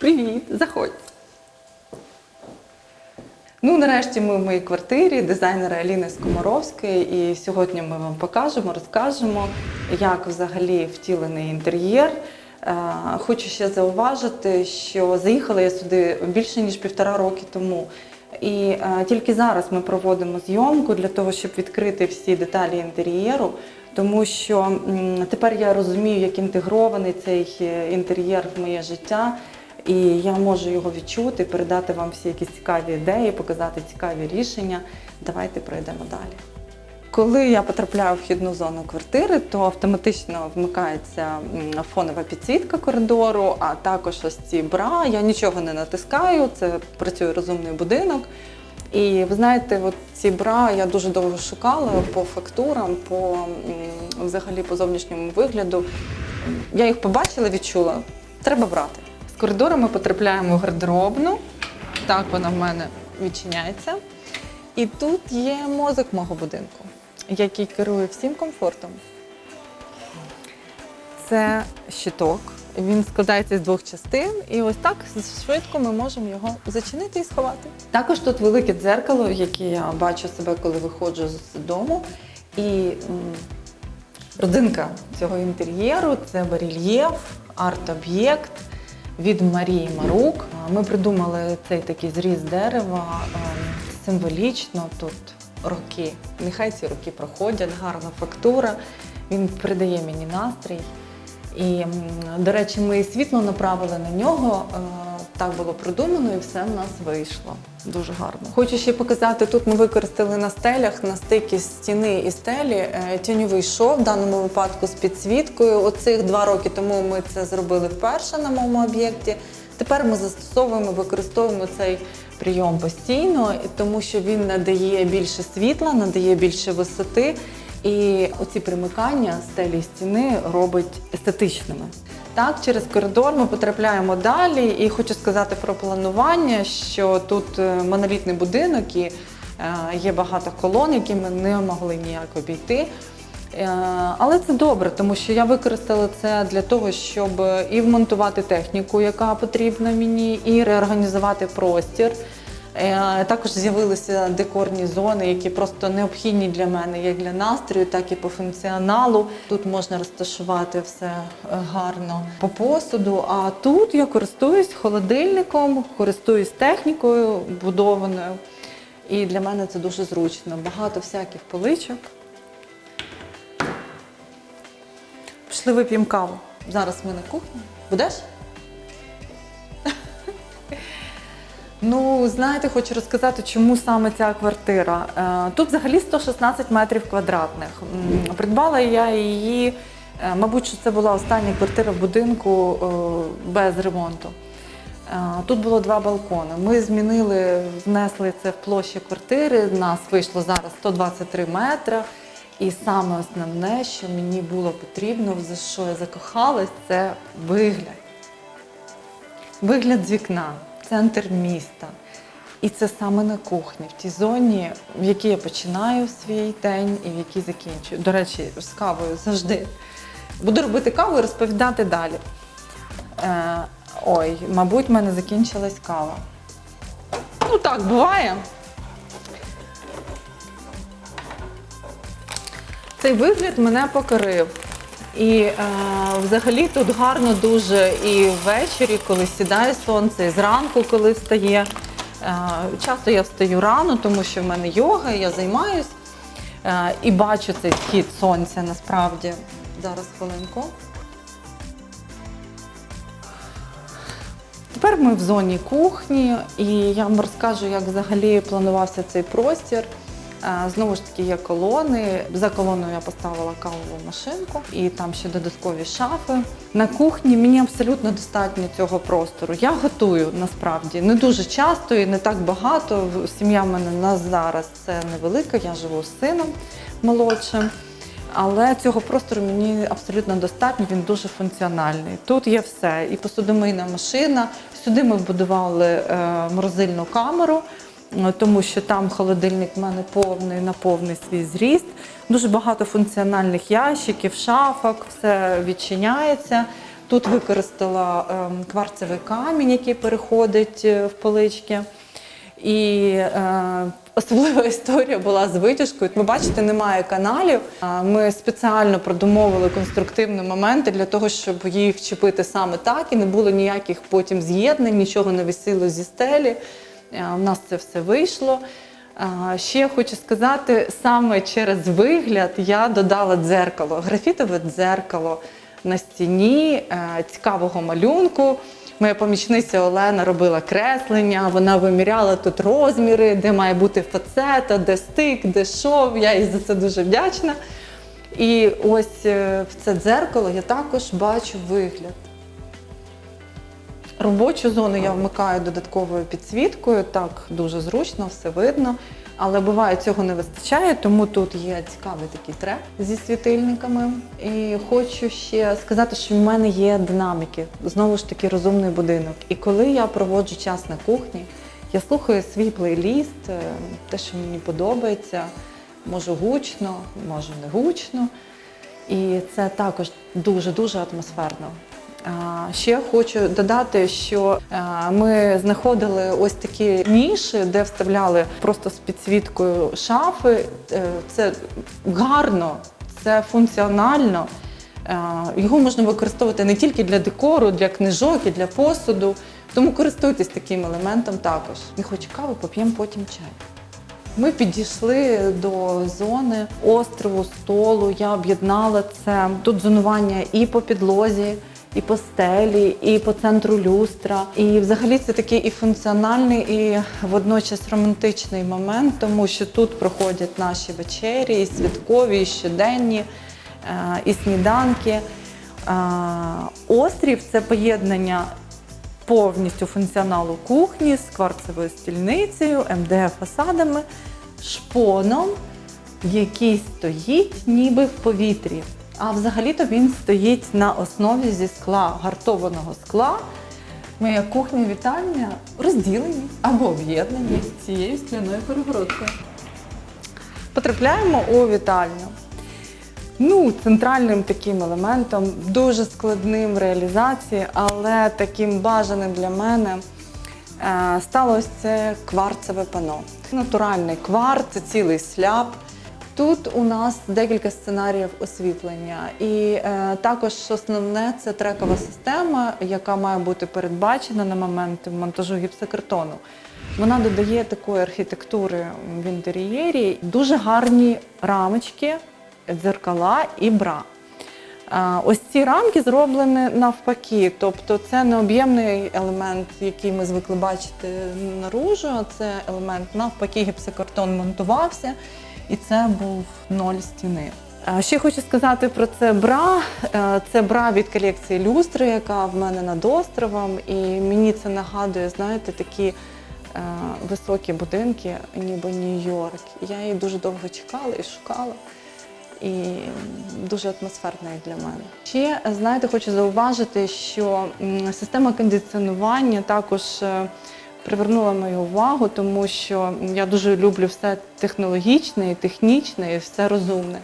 Привіт, заходь. Ну, нарешті ми в моїй квартирі дизайнера Аліни Скомаровської. І сьогодні ми вам покажемо, розкажемо, як взагалі втілений інтер'єр. Е, Хочу ще зауважити, що заїхала я сюди більше ніж півтора роки тому. І е, тільки зараз ми проводимо зйомку для того, щоб відкрити всі деталі інтер'єру, тому що тепер я розумію, як інтегрований цей е, інтер'єр в моє життя. І я можу його відчути, передати вам всі якісь цікаві ідеї, показати цікаві рішення. Давайте пройдемо далі. Коли я потрапляю в вхідну зону квартири, то автоматично вмикається фонова підсвітка коридору, а також ось ці бра. Я нічого не натискаю, це працює розумний будинок. І ви знаєте, от ці бра я дуже довго шукала по фактурам, по взагалі по зовнішньому вигляду. Я їх побачила, відчула. Треба брати. Коридору ми потрапляємо в гардеробну. Так вона в мене відчиняється. І тут є мозок мого будинку, який керує всім комфортом. Це щиток. Він складається з двох частин, і ось так швидко ми можемо його зачинити і сховати. Також тут велике дзеркало, яке я бачу себе, коли виходжу з дому. І м, родзинка цього інтер'єру це барельєф, арт-об'єкт від Марії Марук. Ми придумали цей такий зріз дерева ем, символічно тут роки. Нехай ці роки проходять, гарна фактура. Він придає мені настрій. І, до речі, ми світло направили на нього. Так було продумано, і все в нас вийшло. Дуже гарно. Хочу ще показати, тут ми використали на стелях на стикі стіни і стелі е, тіньовий шов, в даному випадку з підсвіткою. Оцих два роки тому ми це зробили вперше на моєму об'єкті. Тепер ми застосовуємо, використовуємо цей прийом постійно, тому що він надає більше світла, надає більше висоти. І оці примикання стелі і стіни робить естетичними. Так, через коридор ми потрапляємо далі, і хочу сказати про планування, що тут е, монолітний будинок і е, є багато колон, які ми не могли ніяк обійти. Е, Але це добре, тому що я використала це для того, щоб і вмонтувати техніку, яка потрібна мені, і реорганізувати простір. Е, Також з'явилися декорні зони, які просто необхідні для мене як для настрою, так і по функціоналу. Тут можна розташувати все е, гарно по посуду. А тут я користуюсь холодильником, користуюсь технікою будованою. І для мене це дуже зручно. Багато всяких поличок. Пішли вип'ємо каву. Зараз ми на кухні. Будеш? Ну, знаєте, хочу розказати, чому саме ця квартира. Е, Тут взагалі 116 метрів квадратних. Придбала я її, е, мабуть, що це була остання квартира в будинку е, без ремонту. Тут було два балкони. Ми змінили, внесли це в площі квартири. У нас вийшло зараз 123 метри. І саме основне, що мені було потрібно, за що я закохалась, це вигляд. Вигляд з вікна, центр міста. І це саме на кухні, в тій зоні, в якій я починаю свій день і в якій закінчую. До речі, з кавою завжди. Буду робити каву і розповідати далі. Е, ой, мабуть, в мене закінчилась кава. Ну так, буває. Цей вигляд мене покорив. І е, взагалі тут гарно дуже і ввечері, коли сідає сонце, і зранку, коли встає. Е, часто я встаю рано, тому що в мене йога, я займаюсь. Е, і бачу цей схід сонця насправді. Зараз хвилинку. Тепер ми в зоні кухні, і я вам розкажу, як взагалі планувався цей простір. Знову ж таки, є колони. За колоною я поставила кавову машинку і там ще додаткові шафи. На кухні мені абсолютно достатньо цього простору. Я готую насправді не дуже часто і не так багато. Сім'я в мене на зараз це невелика, я живу з сином молодшим. Але цього простору мені абсолютно достатньо, він дуже функціональний. Тут є все. І посудомийна машина. Сюди ми вбудували е, морозильну камеру, тому що там холодильник в мене повний на повний свій зріст. Дуже багато функціональних ящиків, шафок, все відчиняється. Тут використала ем, кварцевий камінь, який переходить е, в полички. І е, особлива історія була з витяжкою. Ви бачите, немає каналів. Ми спеціально продумовили конструктивні моменти для того, щоб їх вчепити саме так, і не було ніяких потім з'єднань, нічого не висіло зі стелі. Е, У нас це все вийшло. Ще хочу сказати, саме через вигляд я додала дзеркало, графітове дзеркало на стіні е, цікавого малюнку. Моя помічниця Олена робила креслення, вона виміряла тут розміри, де має бути фацета, де стик, де шов. Я їй за це дуже вдячна. І ось е, в це дзеркало я також бачу вигляд. Робочу зону я вмикаю додатковою підсвіткою, так дуже зручно, все видно. Але буває, цього не вистачає, тому тут є цікавий такий трек зі світильниками. І хочу ще сказати, що в мене є динаміки, знову ж таки, розумний будинок. І коли я проводжу час на кухні, я слухаю свій плейліст, е, те, що мені подобається, можу гучно, можу не гучно. І це також дуже-дуже атмосферно. Ще хочу додати, що ми знаходили ось такі ніші, де вставляли просто з підсвіткою шафи. Е, Це гарно, це функціонально. Його можна використовувати не тільки для декору, для книжок і для посуду. Тому користуйтесь таким елементом також. Не хочу каву, поп'ємо потім чай. Ми підійшли до зони острову, столу. Я об'єднала це. Тут зонування і по підлозі, і по стелі, і по центру люстра. І взагалі це такий і функціональний, і водночас романтичний момент, тому що тут проходять наші вечері, і святкові, і щоденні, е, і сніданки. Е, Острів це поєднання повністю функціоналу кухні з кварцевою стільницею, МДФ фасадами, шпоном, який стоїть ніби в повітрі. А взагалі-то він стоїть на основі зі скла, гартованого скла. Моя кухня вітальня розділені або об'єднані цією скляною перегородкою. Потрапляємо у вітальню. Ну, центральним таким елементом, дуже складним в реалізації, але таким бажаним для мене е, стало ось це кварцеве пано. Натуральний кварц, цілий сляб. Тут у нас декілька сценаріїв освітлення, і е, також основне це трекова система, яка має бути передбачена на момент монтажу гіпсокартону. Вона додає такої архітектури в інтер'єрі, дуже гарні рамочки, дзеркала і бра. Ось ці рамки зроблені навпаки, тобто це не об'ємний елемент, який ми звикли бачити наружу. Це елемент навпаки, гіпсокартон монтувався, і це був ноль стіни. Ще хочу сказати про це бра. Е, Це бра від колекції люстри, яка в мене над островом. І мені це нагадує, знаєте, такі е, високі будинки, ніби Нью-Йорк. Я її дуже довго чекала і шукала і дуже атмосферна для мене. Ще знаєте, хочу зауважити, що система кондиціонування також е, привернула мою увагу, тому що я дуже люблю все технологічне і технічне, і все розумне.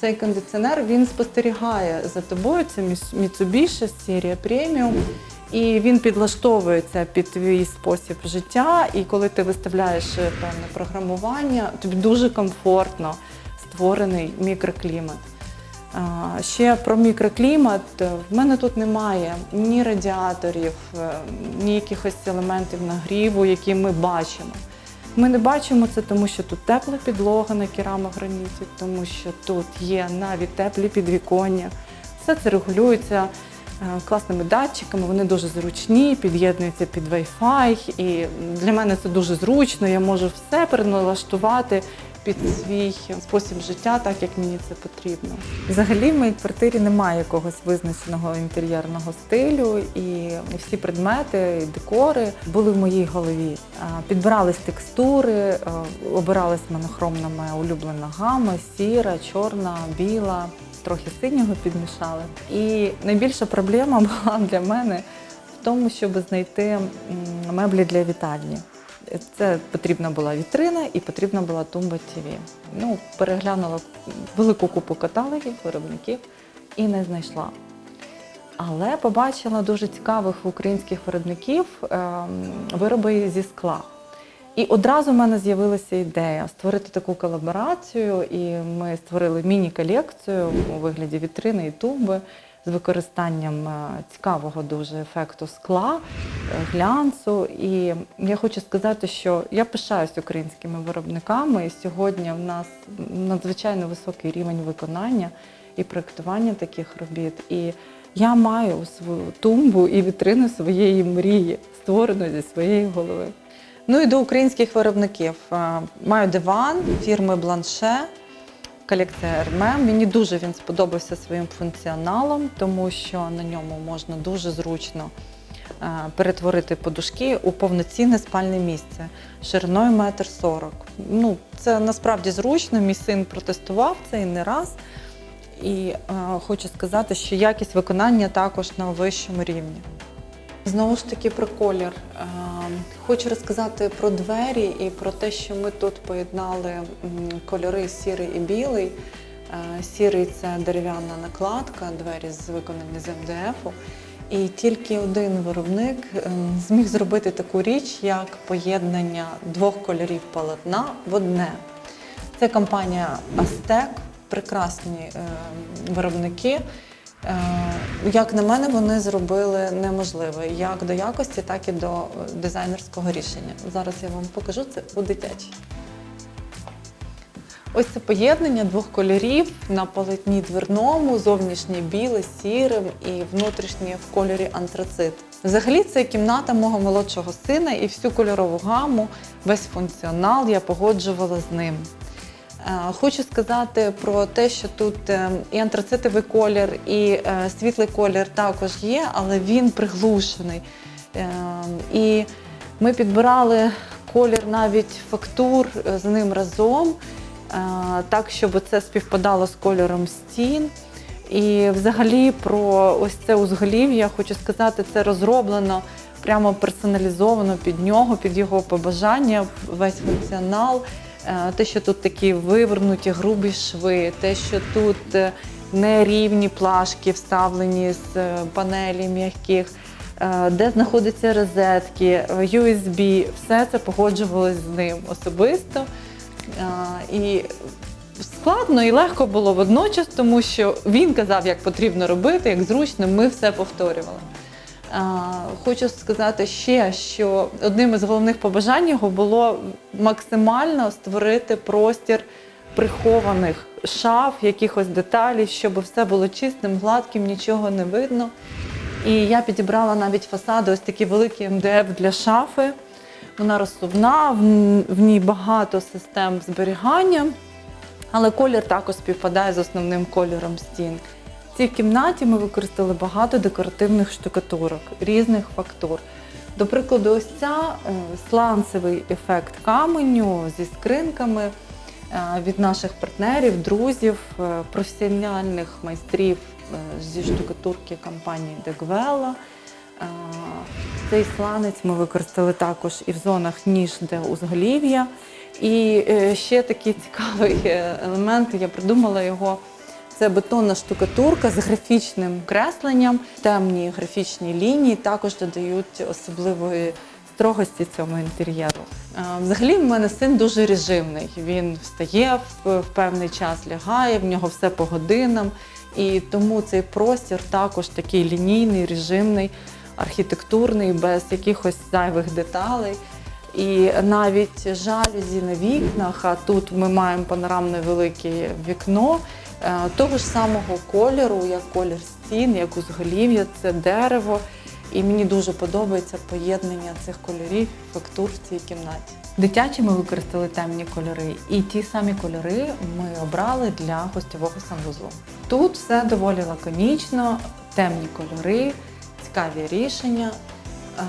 Цей кондиціонер він спостерігає за тобою. Це Mitsubishi серія преміум. І він підлаштовується під твій спосіб життя. І коли ти виставляєш е, певне програмування, тобі дуже комфортно створений мікроклімат. Ще про мікроклімат. В мене тут немає ні радіаторів, е, ні якихось елементів нагріву, які ми бачимо. Ми не бачимо це, тому що тут тепла підлога на керамограніті, тому що тут є навіть теплі підвіконня. Все це регулюється е, класними датчиками, вони дуже зручні, під'єднуються під Wi-Fi. І для мене це дуже зручно. Я можу все переналаштувати під свій спосіб життя, так як мені це потрібно. Взагалі в моїй квартирі немає якогось визначеного інтер'єрного стилю, і всі предмети, і декори були в моїй голові. Підбирались текстури, обиралась монохромна моя улюблена гама, сіра, чорна, біла. Трохи синього підмішали. І найбільша проблема була для мене в тому, щоб знайти меблі для вітальні. Це потрібна була вітрина і потрібна була тумба ТВ. Ну, переглянула велику купу каталогів, виробників і не знайшла. Але побачила дуже цікавих українських виробників ем, вироби зі скла. І одразу в мене з'явилася ідея створити таку колаборацію, і ми створили міні-колекцію у вигляді вітрини і туби з використанням е, цікавого дуже ефекту скла, е, глянцу. І я хочу сказати, що я пишаюсь українськими виробниками, і сьогодні в нас надзвичайно високий рівень виконання і проєктування таких робіт. І я маю свою тумбу і вітрину своєї мрії, створену зі своєї голови. Ну і до українських виробників. Е, Маю диван фірми Бланше, колекція Ермем. Мені дуже він сподобався своїм функціоналом, тому що на ньому можна дуже зручно е, перетворити подушки у повноцінне спальне місце шириною метр сорок. Ну, це насправді зручно. Мій син протестував це і не раз. І е, хочу сказати, що якість виконання також на вищому рівні. Знову ж таки про колір. Е, Хочу розказати про двері і про те, що ми тут поєднали кольори сірий і білий. Е, Сірий це дерев'яна накладка, двері з виконані з МДФу. І тільки один виробник ем, зміг зробити таку річ, як поєднання двох кольорів полотна в одне. Це компанія Aztec, прекрасні е, виробники. Е, Як на мене, вони зробили неможливе як до якості, так і до е, дизайнерського рішення. Зараз я вам покажу це у дитячій. Ось це поєднання двох кольорів на полотні дверному, зовнішнє біле, сірим і внутрішнє в кольорі антрацит. Взагалі, це кімната мого молодшого сина, і всю кольорову гаму, весь функціонал я погоджувала з ним. Е, Хочу сказати про те, що тут е, і антрацитовий колір, і е, світлий колір також є, але він приглушений. І ми підбирали колір навіть фактур з ним разом, так, щоб це співпадало з кольором стін. І взагалі про ось це узголів'я, хочу сказати, це розроблено прямо персоналізовано під нього, під його побажання, весь функціонал. Е, Те, що тут такі вивернуті грубі шви, те, що тут е, нерівні плашки вставлені з е, панелі м'яких, де знаходяться розетки, USB, все це погоджувалось з ним особисто. І складно і легко було водночас, тому що він казав, як потрібно робити, як зручно, ми все повторювали. Хочу сказати ще, що одним із головних побажань його було максимально створити простір прихованих шаф, якихось деталей, щоб все було чистим, гладким, нічого не видно. І я підібрала навіть фасади, ось такі великі МДФ для шафи. Вона розсувна, в ній багато систем зберігання, але колір також співпадає з основним кольором стін. В цій кімнаті ми використали багато декоративних штукатурок різних фактур. До прикладу, ось ця е, сланцевий ефект каменю зі скринками е, від наших партнерів, друзів, е, професіональних майстрів зі штукатурки компанії Дегвела. Цей сланець ми використали також і в зонах ніж, де узголів'я. І ще такий цікавий елемент, я придумала його. Це бетонна штукатурка з графічним кресленням. Темні графічні лінії також додають особливої строгості цьому інтер'єру. Е, Взагалі, в мене син дуже режимний. Він встає в, певний час, лягає, в нього все по годинам. І тому цей простір також такий лінійний, режимний, архітектурний, без якихось зайвих деталей. І навіть жалюзі на вікнах, а тут ми маємо панорамне велике вікно того ж самого кольору, як колір стін, як узголів'я, це дерево. І мені дуже подобається поєднання цих кольорів, фактур в цій кімнаті. Дитячі ми використали темні кольори, і ті самі кольори ми обрали для гостьового санвузлу. Тут все доволі лаконічно, темні кольори, цікаві рішення. Е,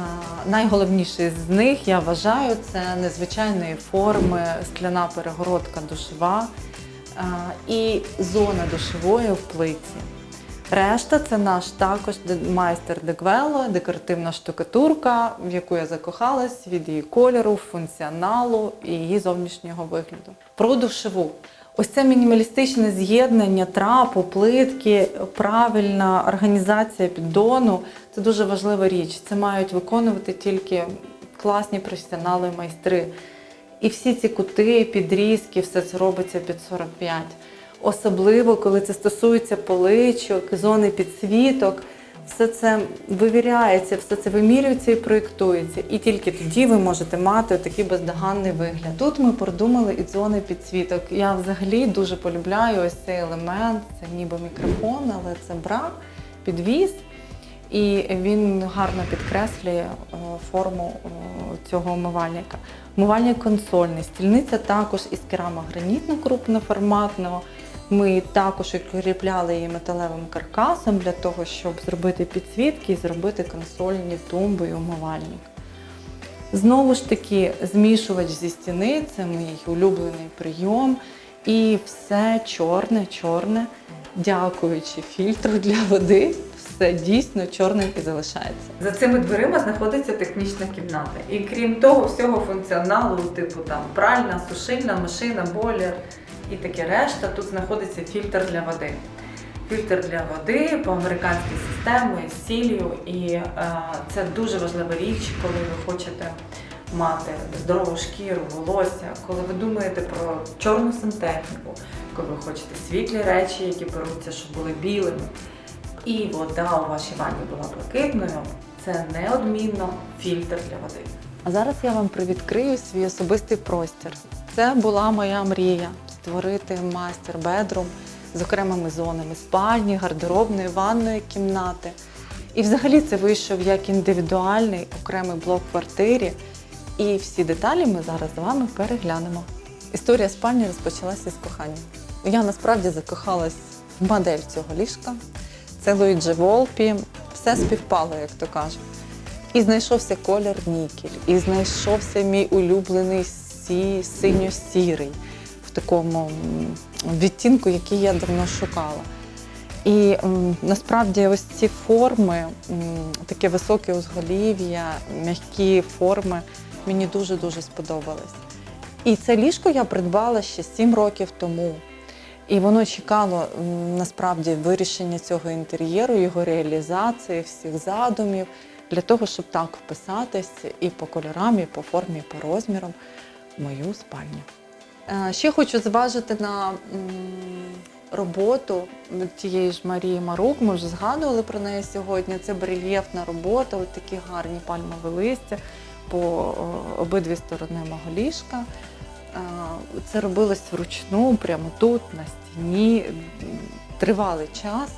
Найголовніше з них, я вважаю, це незвичайної форми скляна перегородка душова е, і зона душової в плиті. Решта це наш також майстер Деквело, декоративна штукатурка, в яку я закохалась від її кольору, функціоналу і її зовнішнього вигляду. Про душову. Ось це мінімалістичне з'єднання трапу, плитки, правильна організація піддону це дуже важлива річ. Це мають виконувати тільки класні професіонали, майстри. І всі ці кути, підрізки, все це робиться під 45. Особливо, коли це стосується поличок, зони підсвіток, все це вивіряється, все це вимірюється і проєктується. І тільки тоді ви можете мати такий бездоганний вигляд. Тут ми продумали і зони підсвіток. Я взагалі дуже полюбляю ось цей елемент, це ніби мікрофон, але це бра, підвіз. І він гарно підкреслює е, форму е, цього умивальника. Умивальник консольний, стільниця також із керамогранітно крупноформатного. Ми також укріпляли її металевим каркасом для того, щоб зробити підсвітки і зробити консольні тумби і умивальник. Знову ж таки, змішувач зі стіни це мій улюблений прийом. І все чорне, чорне, дякуючи фільтру для води, все дійсно чорним і залишається. За цими дверима знаходиться технічна кімната. І крім того, всього функціоналу, типу там пральна, сушильна, машина, бойлер і таке решта, тут знаходиться фільтр для води. Фільтр для води по американській системі з сіллю. І е, це дуже важлива річ, коли ви хочете мати здорову шкіру, волосся, коли ви думаєте про чорну сантехніку, коли ви хочете світлі речі, які беруться, щоб були білими. І вода у вашій ванні була блакитною. Це неодмінно фільтр для води. А зараз я вам привідкрию свій особистий простір. Це була моя мрія створити мастер бедрум з окремими зонами спальні, гардеробної, ванної кімнати. І взагалі це вийшов як індивідуальний окремий блок в квартирі. І всі деталі ми зараз з вами переглянемо. Історія спальні розпочалася з кохання. Я насправді закохалась в модель цього ліжка. Це Луїджі Волпі. Все співпало, як то кажуть. І знайшовся колір нікель, і знайшовся мій улюблений сі, синьо-сірий в такому відтінку, який я давно шукала. І м, насправді ось ці форми, м, таке високе узголів'я, м'які форми, мені дуже-дуже сподобались. І це ліжко я придбала ще 7 років тому. І воно чекало насправді вирішення цього інтер'єру, його реалізації, всіх задумів, для того, щоб так вписатись і по кольорам, і по формі, і по розмірам мою спальню. Е, Ще хочу зважити на роботу тієї ж Марії Марук. Ми вже згадували про неї сьогодні. Це барельєфна робота, от такі гарні пальмові листя по обидві сторони мого ліжка. Е, Це робилось вручну, прямо тут, на стіні, тривалий час.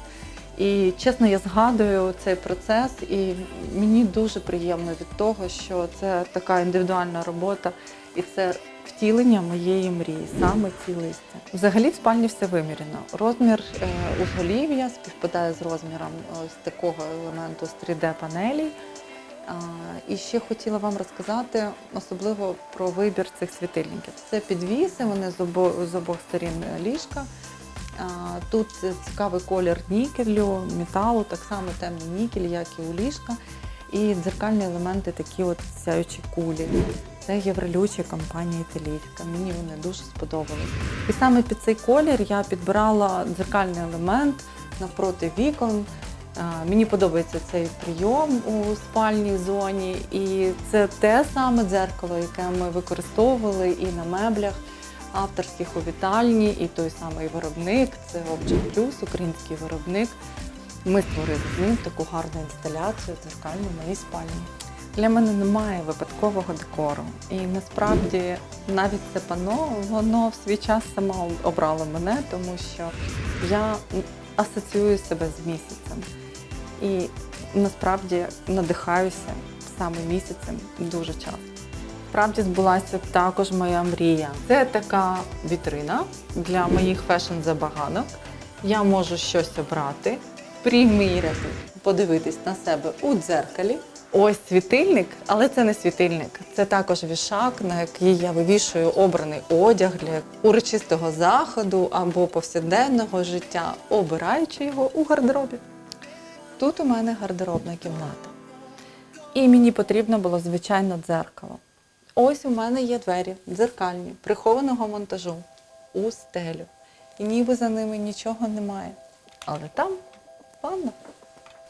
І чесно, я згадую цей процес, і мені дуже приємно від того, що це така індивідуальна робота, і це втілення моєї мрії, саме ці листя. Взагалі в спальні все виміряно. Розмір е, узголів'я співпадає з розміром ось такого елементу з 3D-панелі. І ще хотіла вам розказати особливо про вибір цих світильників. Це підвіси, вони з обох, з обох сторін ліжка. Тут цікавий колір нікелю, металу, так само темний нікель, як і у ліжка. І дзеркальні елементи такі от сяючі кулі. Це євролючі компанія італійська. Мені вони дуже сподобались. І саме під цей колір я підбирала дзеркальний елемент навпроти вікон. Мені подобається цей прийом у спальній зоні, і це те саме дзеркало, яке ми використовували і на меблях авторських у вітальні, і той самий виробник, це Object Plus, український виробник. Ми створили з ним таку гарну інсталяцію дзеркальну моїй спальні. Для мене немає випадкового декору. І насправді навіть це пано, воно в свій час само обрало мене, тому що я асоціюю себе з місяцем. І насправді надихаюся саме місяцем дуже часто. Справді збулася також моя мрія. Це така вітрина для моїх фешн-забаганок. Я можу щось обрати, приміряти, подивитись на себе у дзеркалі. Ось світильник, але це не світильник. Це також вішак, на який я вивішую обраний одяг для урочистого заходу або повсякденного життя, обираючи його у гардеробі. Тут у мене гардеробна кімната. І мені потрібно було, звичайно, дзеркало. Ось у мене є двері дзеркальні, прихованого монтажу. у стелю. І ніби за ними нічого немає. Але там ванна.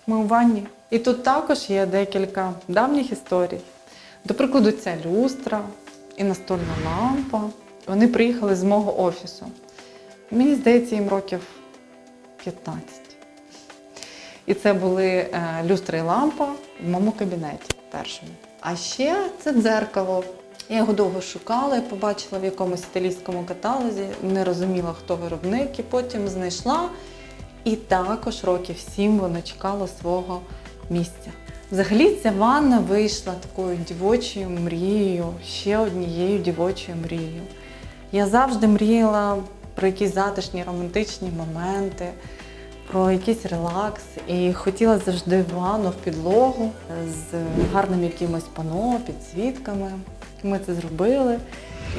Ми у ванні. І тут також є декілька давніх історій. До прикладу, ця люстра і настольна лампа. Вони приїхали з мого офісу. Мені здається, їм років 15. І це були е, люстра і лампа в моєму кабінеті першому. А ще це дзеркало. Я його довго шукала побачила в якомусь італійському каталозі, не розуміла, хто виробник, і потім знайшла. І також років сім воно чекало свого місця. Взагалі ця ванна вийшла такою дівочою мрією, ще однією дівочою мрією. Я завжди мріяла про якісь затишні романтичні моменти, про якийсь релакс. І хотіла завжди ванну в підлогу з гарним якимось пано, підсвітками. Ми це зробили.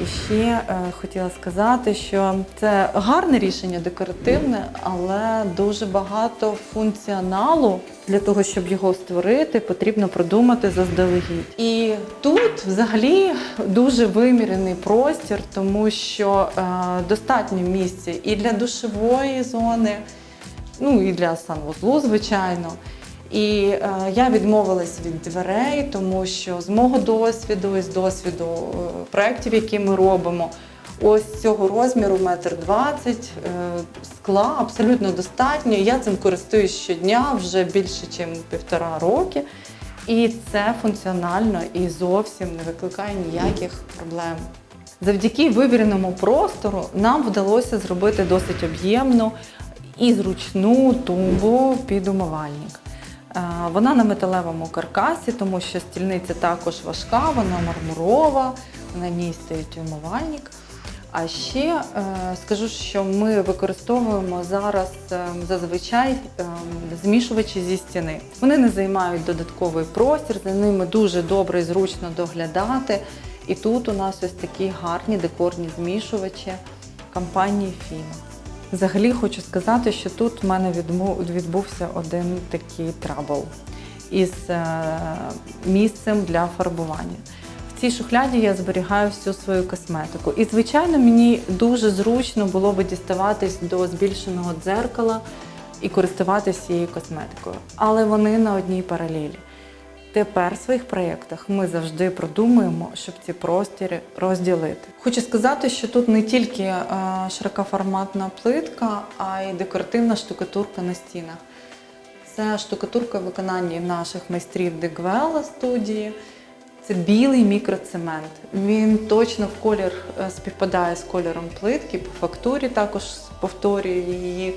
І ще е, хотіла сказати, що це гарне рішення, декоративне, але дуже багато функціоналу для того, щоб його створити, потрібно продумати заздалегідь. І тут взагалі дуже вимірений простір, тому що е, достатньо місця і для душової зони, ну і для санвузлу, звичайно. І е, я відмовилась від дверей, тому що з мого досвіду і з досвіду е, проєктів, які ми робимо, ось цього розміру метр двадцять е, скла абсолютно достатньо. Я цим користуюсь щодня вже більше, ніж півтора роки. І це функціонально і зовсім не викликає ніяких проблем. Завдяки вивіреному простору нам вдалося зробити досить об'ємну і зручну тумбу під умивальник. Е, Вона на металевому каркасі, тому що стільниця також важка, вона мармурова, на ній стоїть умивальник. А ще е, скажу, що ми використовуємо зараз е, зазвичай е, змішувачі зі стіни. Вони не займають додатковий простір, за ними дуже добре і зручно доглядати. І тут у нас ось такі гарні декорні змішувачі компанії Фіма. Взагалі хочу сказати, що тут в мене відбувся один такий трабл із е, місцем для фарбування. В цій шухляді я зберігаю всю свою косметику. І, звичайно, мені дуже зручно було би діставатись до збільшеного дзеркала і користуватися цією косметикою. Але вони на одній паралелі. Тепер в своїх проєктах ми завжди продумуємо, щоб ці простіри розділити. Хочу сказати, що тут не тільки е, широкоформатна плитка, а й декоративна штукатурка на стінах. Це штукатурка в виконанні наших майстрів Дегвела студії. Це білий мікроцемент. Він точно в колір е, співпадає з кольором плитки, по фактурі також повторює її.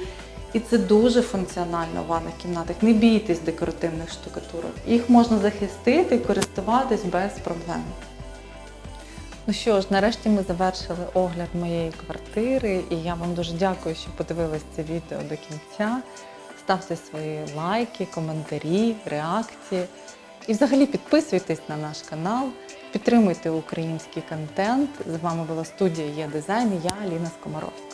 І це дуже функціонально в ванних кімнатах. Не бійтесь декоративних штукатурок. Їх можна захистити і користуватись без проблем. Ну що ж, нарешті ми завершили огляд моєї квартири, і я вам дуже дякую, що подивились це відео до кінця. Ставте свої лайки, коментарі, реакції. І взагалі підписуйтесь на наш канал, підтримуйте український контент. З вами була студія Є Дизайн і я Аліна Скомаровська.